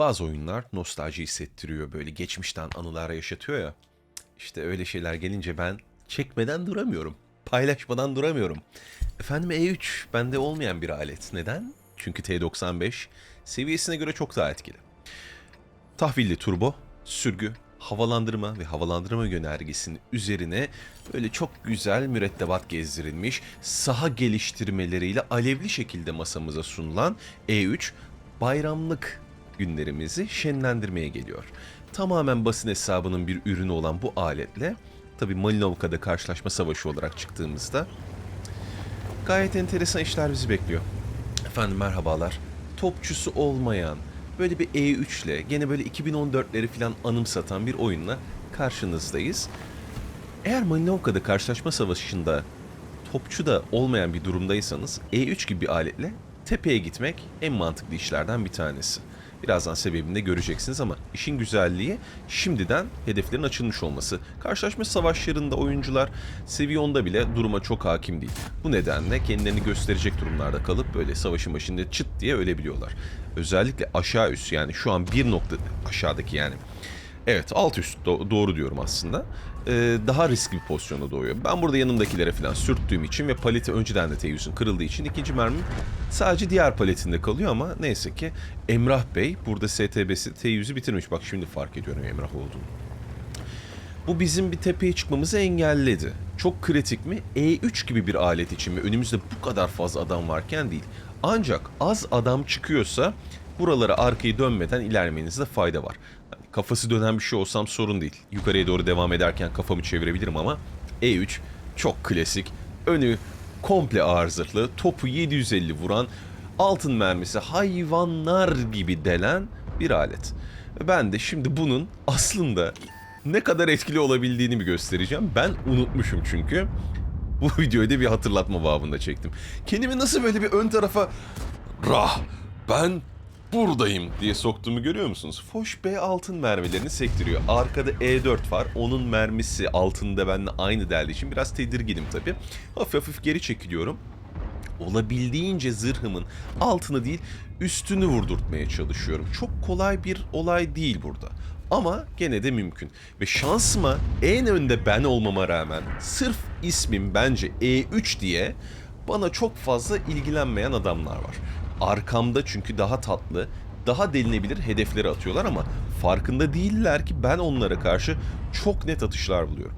Bazı oyunlar nostalji hissettiriyor böyle geçmişten anılar yaşatıyor ya. İşte öyle şeyler gelince ben çekmeden duramıyorum. Paylaşmadan duramıyorum. Efendim E3 bende olmayan bir alet. Neden? Çünkü T95 seviyesine göre çok daha etkili. Tahvilli turbo, sürgü, havalandırma ve havalandırma yönergesinin üzerine böyle çok güzel mürettebat gezdirilmiş saha geliştirmeleriyle alevli şekilde masamıza sunulan E3 bayramlık günlerimizi şenlendirmeye geliyor. Tamamen basın hesabının bir ürünü olan bu aletle tabi Malinovka'da karşılaşma savaşı olarak çıktığımızda gayet enteresan işler bizi bekliyor. Efendim merhabalar. Topçusu olmayan, böyle bir E3 ile gene böyle 2014'leri falan anımsatan bir oyunla karşınızdayız. Eğer Malinovka'da karşılaşma savaşında topçu da olmayan bir durumdaysanız E3 gibi bir aletle tepeye gitmek en mantıklı işlerden bir tanesi. Birazdan sebebini de göreceksiniz ama işin güzelliği şimdiden hedeflerin açılmış olması. Karşılaşma savaşlarında oyuncular seviye 10'da bile duruma çok hakim değil. Bu nedenle kendilerini gösterecek durumlarda kalıp böyle savaşın başında çıt diye ölebiliyorlar. Özellikle aşağı üst yani şu an bir nokta aşağıdaki yani Evet alt üst do- doğru diyorum aslında. Ee, daha riskli bir pozisyonda doğuyor. Ben burada yanımdakilere falan sürttüğüm için ve paleti önceden de T100'ün kırıldığı için ikinci mermim sadece diğer paletinde kalıyor ama neyse ki Emrah Bey burada STB'si T100'ü bitirmiş. Bak şimdi fark ediyorum Emrah olduğunu. Bu bizim bir tepeye çıkmamızı engelledi. Çok kritik mi? E3 gibi bir alet için mi? Önümüzde bu kadar fazla adam varken değil. Ancak az adam çıkıyorsa buralara arkayı dönmeden ilerlemenizde fayda var. Kafası dönen bir şey olsam sorun değil. Yukarıya doğru devam ederken kafamı çevirebilirim ama E3 çok klasik. Önü komple ağır zırhlı, topu 750 vuran, altın mermisi hayvanlar gibi delen bir alet. Ben de şimdi bunun aslında ne kadar etkili olabildiğini mi göstereceğim. Ben unutmuşum çünkü. Bu videoyu da bir hatırlatma babında çektim. Kendimi nasıl böyle bir ön tarafa rah ben buradayım diye soktuğumu görüyor musunuz? Foş B altın mermilerini sektiriyor. Arkada E4 var. Onun mermisi altında benimle aynı deldiği için biraz tedirginim tabii. Hafif hafif geri çekiliyorum olabildiğince zırhımın altını değil üstünü vurdurtmaya çalışıyorum. Çok kolay bir olay değil burada. Ama gene de mümkün. Ve şansıma en önde ben olmama rağmen sırf ismim bence E3 diye bana çok fazla ilgilenmeyen adamlar var. Arkamda çünkü daha tatlı, daha delinebilir hedefleri atıyorlar ama farkında değiller ki ben onlara karşı çok net atışlar buluyorum.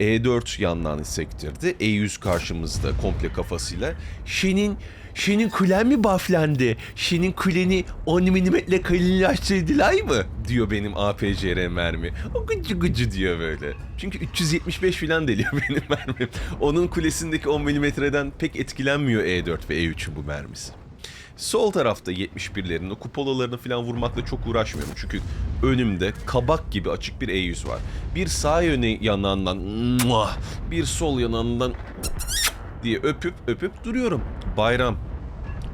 E4 yandan sektirdi. E100 karşımızda komple kafasıyla. Şenin Şenin kulen mi baflendi? Şenin kuleni 10 milimetre kalınlaştırdılar mı? Diyor benim APCR mermi. O gıcı gıcı diyor böyle. Çünkü 375 falan deliyor benim mermim. Onun kulesindeki 10 milimetreden pek etkilenmiyor E4 ve E3'ün bu mermisi. Sol tarafta 71'lerin o kupolalarını falan vurmakla çok uğraşmıyorum. Çünkü önümde kabak gibi açık bir E100 var. Bir sağ yöne yanağından muah, bir sol yanağından diye öpüp öpüp duruyorum. Bayram.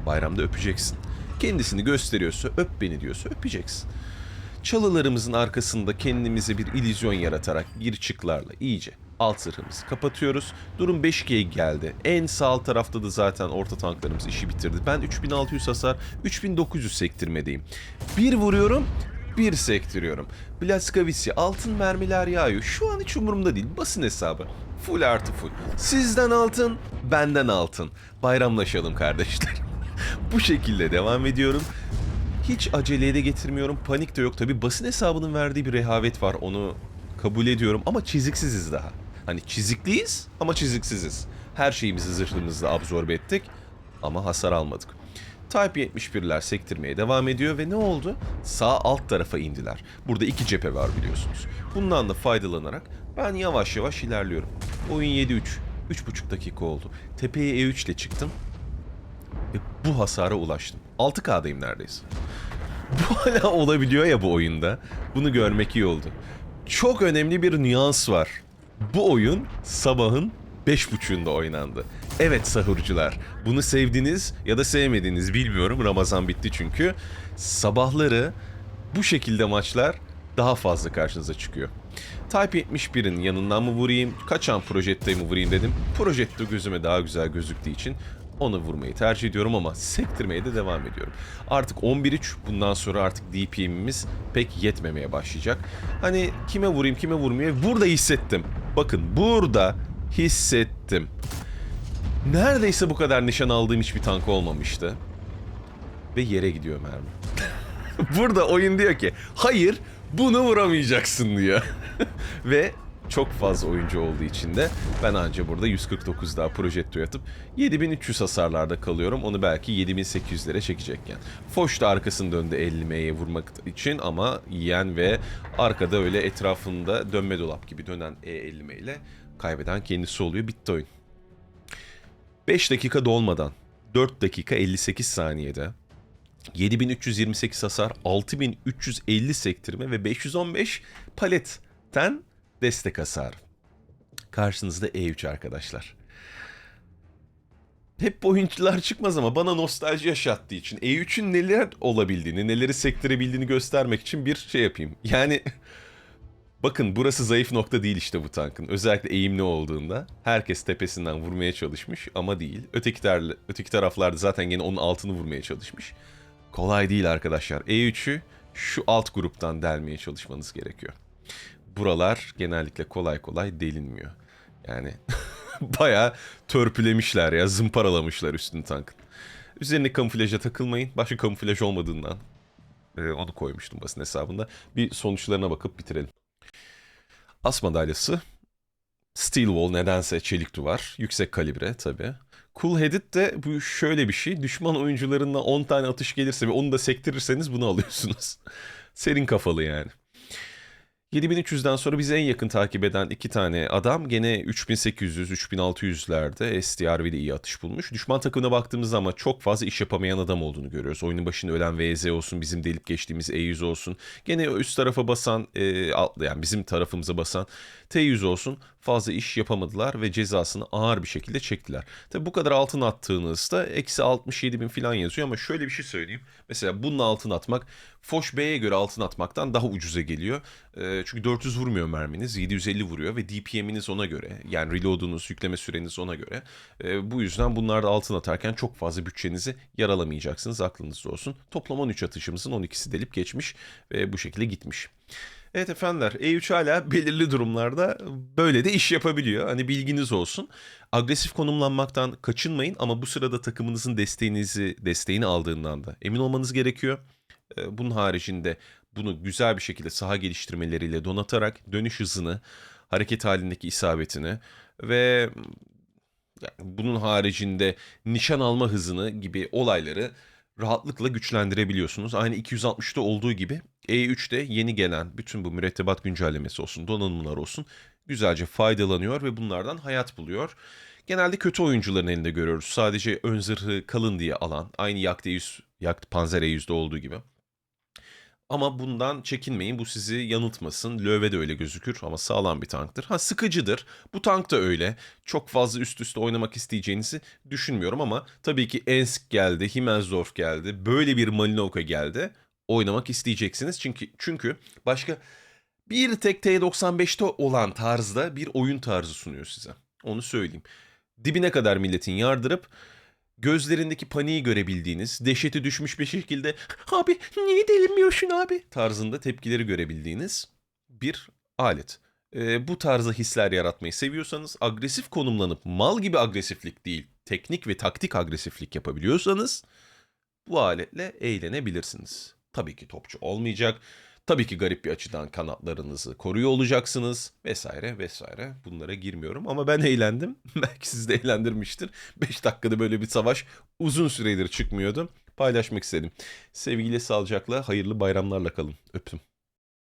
Bayramda öpeceksin. Kendisini gösteriyorsa öp beni diyorsa öpeceksin. Çalılarımızın arkasında kendimize bir illüzyon yaratarak gir çıklarla iyice alt zırhımızı kapatıyoruz. Durum 5G geldi. En sağ tarafta da zaten orta tanklarımız işi bitirdi. Ben 3600 hasar, 3900 sektirmedeyim. Bir vuruyorum, bir sektiriyorum. Blaskavisi altın mermiler yağıyor. Şu an hiç umurumda değil. Basın hesabı. Full artı full. Sizden altın, benden altın. Bayramlaşalım kardeşler. Bu şekilde devam ediyorum. Hiç aceleye de getirmiyorum. Panik de yok. Tabi basın hesabının verdiği bir rehavet var. Onu kabul ediyorum ama çiziksiziz daha. Hani çizikliyiz ama çiziksiziz. Her şeyimizi zırhımızla absorbe ettik ama hasar almadık. Type 71'ler sektirmeye devam ediyor ve ne oldu? Sağ alt tarafa indiler. Burada iki cephe var biliyorsunuz. Bundan da faydalanarak ben yavaş yavaş ilerliyorum. Oyun 7-3. 3,5 dakika oldu. Tepeye E3 ile çıktım ve bu hasara ulaştım. 6K'dayım neredeyse. Bu hala olabiliyor ya bu oyunda. Bunu görmek iyi oldu. Çok önemli bir nüans var. Bu oyun sabahın 5.30'unda oynandı. Evet sahurcular, bunu sevdiniz ya da sevmediniz bilmiyorum. Ramazan bitti çünkü. Sabahları bu şekilde maçlar daha fazla karşınıza çıkıyor. Type 71'in yanından mı vurayım, kaçan Projetto'yu mu vurayım dedim. Projetto gözüme daha güzel gözüktüğü için Onu vurmayı tercih ediyorum ama sektirmeye de devam ediyorum. Artık 11-3 bundan sonra artık DPM'imiz pek yetmemeye başlayacak. Hani kime vurayım kime vurmayayım burada hissettim. Bakın burada hissettim. Neredeyse bu kadar nişan aldığım hiçbir tank olmamıştı. Ve yere gidiyor mermi. burada oyun diyor ki hayır bunu vuramayacaksın diyor. Ve çok fazla oyuncu olduğu için de ben anca burada 149 daha projetto yatıp 7300 hasarlarda kalıyorum. Onu belki 7800'lere çekecekken. Foş da arkasını döndü 50M'ye vurmak için ama yiyen ve arkada öyle etrafında dönme dolap gibi dönen E50M ile kaybeden kendisi oluyor. Bitti oyun. 5 dakika dolmadan 4 dakika 58 saniyede 7328 hasar, 6350 sektirme ve 515 paletten destek hasar. Karşınızda E3 arkadaşlar. Hep oyuncular çıkmaz ama bana nostalji yaşattığı için E3'ün neler olabildiğini, neleri sektirebildiğini göstermek için bir şey yapayım. Yani bakın burası zayıf nokta değil işte bu tankın. Özellikle eğimli olduğunda herkes tepesinden vurmaya çalışmış ama değil. Öteki, tar- öteki taraflarda zaten gene onun altını vurmaya çalışmış. Kolay değil arkadaşlar. E3'ü şu alt gruptan delmeye çalışmanız gerekiyor. Buralar genellikle kolay kolay delinmiyor. Yani bayağı törpülemişler ya, zımparalamışlar üstünü tankın. Üzerine kamuflaja takılmayın. Başka kamuflaj olmadığından e, onu koymuştum basın hesabında. Bir sonuçlarına bakıp bitirelim. As madalyası. Steel Wall nedense çelik duvar. Yüksek kalibre tabii. Cool Headed de bu şöyle bir şey. Düşman oyuncularından 10 tane atış gelirse ve onu da sektirirseniz bunu alıyorsunuz. Serin kafalı yani. 7300'den sonra bizi en yakın takip eden iki tane adam gene 3800-3600'lerde SDRV'de iyi atış bulmuş. Düşman takımına baktığımız zaman çok fazla iş yapamayan adam olduğunu görüyoruz. Oyunun başında ölen VZ olsun, bizim delip geçtiğimiz E100 olsun. Gene üst tarafa basan, e, yani bizim tarafımıza basan T100 olsun fazla iş yapamadılar ve cezasını ağır bir şekilde çektiler. Tabi bu kadar altın attığınızda eksi 67 bin falan yazıyor ama şöyle bir şey söyleyeyim. Mesela bununla altın atmak Foş B'ye göre altın atmaktan daha ucuza geliyor. E, çünkü 400 vurmuyor merminiz 750 vuruyor ve DPM'iniz ona göre yani reload'unuz yükleme süreniz ona göre. E, bu yüzden bunlarda altın atarken çok fazla bütçenizi yaralamayacaksınız aklınızda olsun. Toplam 13 atışımızın 12'si delip geçmiş ve bu şekilde gitmiş. Evet efendiler E3 hala belirli durumlarda böyle de iş yapabiliyor. Hani bilginiz olsun. Agresif konumlanmaktan kaçınmayın ama bu sırada takımınızın desteğinizi desteğini aldığından da emin olmanız gerekiyor. Ee, Bunun haricinde bunu güzel bir şekilde saha geliştirmeleriyle donatarak dönüş hızını, hareket halindeki isabetini ve bunun haricinde nişan alma hızını gibi olayları rahatlıkla güçlendirebiliyorsunuz. Aynı 260'da olduğu gibi E3'te yeni gelen bütün bu mürettebat güncellemesi olsun, donanımlar olsun güzelce faydalanıyor ve bunlardan hayat buluyor. Genelde kötü oyuncuların elinde görüyoruz. Sadece ön zırhı kalın diye alan, aynı Yak D100, Yak Panzer E100'de olduğu gibi. Ama bundan çekinmeyin. Bu sizi yanıltmasın. Löve de öyle gözükür ama sağlam bir tanktır. Ha sıkıcıdır. Bu tank da öyle. Çok fazla üst üste oynamak isteyeceğinizi düşünmüyorum ama tabii ki Ensk geldi, Himmelsdorf geldi. Böyle bir Malinovka geldi. Oynamak isteyeceksiniz. Çünkü çünkü başka bir tek T95'te olan tarzda bir oyun tarzı sunuyor size. Onu söyleyeyim. Dibine kadar milletin yardırıp gözlerindeki paniği görebildiğiniz, dehşeti düşmüş bir şekilde abi niye delinmiyorsun abi tarzında tepkileri görebildiğiniz bir alet. Ee, bu tarzda hisler yaratmayı seviyorsanız, agresif konumlanıp mal gibi agresiflik değil, teknik ve taktik agresiflik yapabiliyorsanız bu aletle eğlenebilirsiniz. Tabii ki topçu olmayacak. Tabii ki garip bir açıdan kanatlarınızı koruyor olacaksınız vesaire vesaire. Bunlara girmiyorum ama ben eğlendim. Belki sizi de eğlendirmiştir. 5 dakikada böyle bir savaş uzun süredir çıkmıyordu. Paylaşmak istedim. Sevgiyle sağlıcakla hayırlı bayramlarla kalın. Öptüm.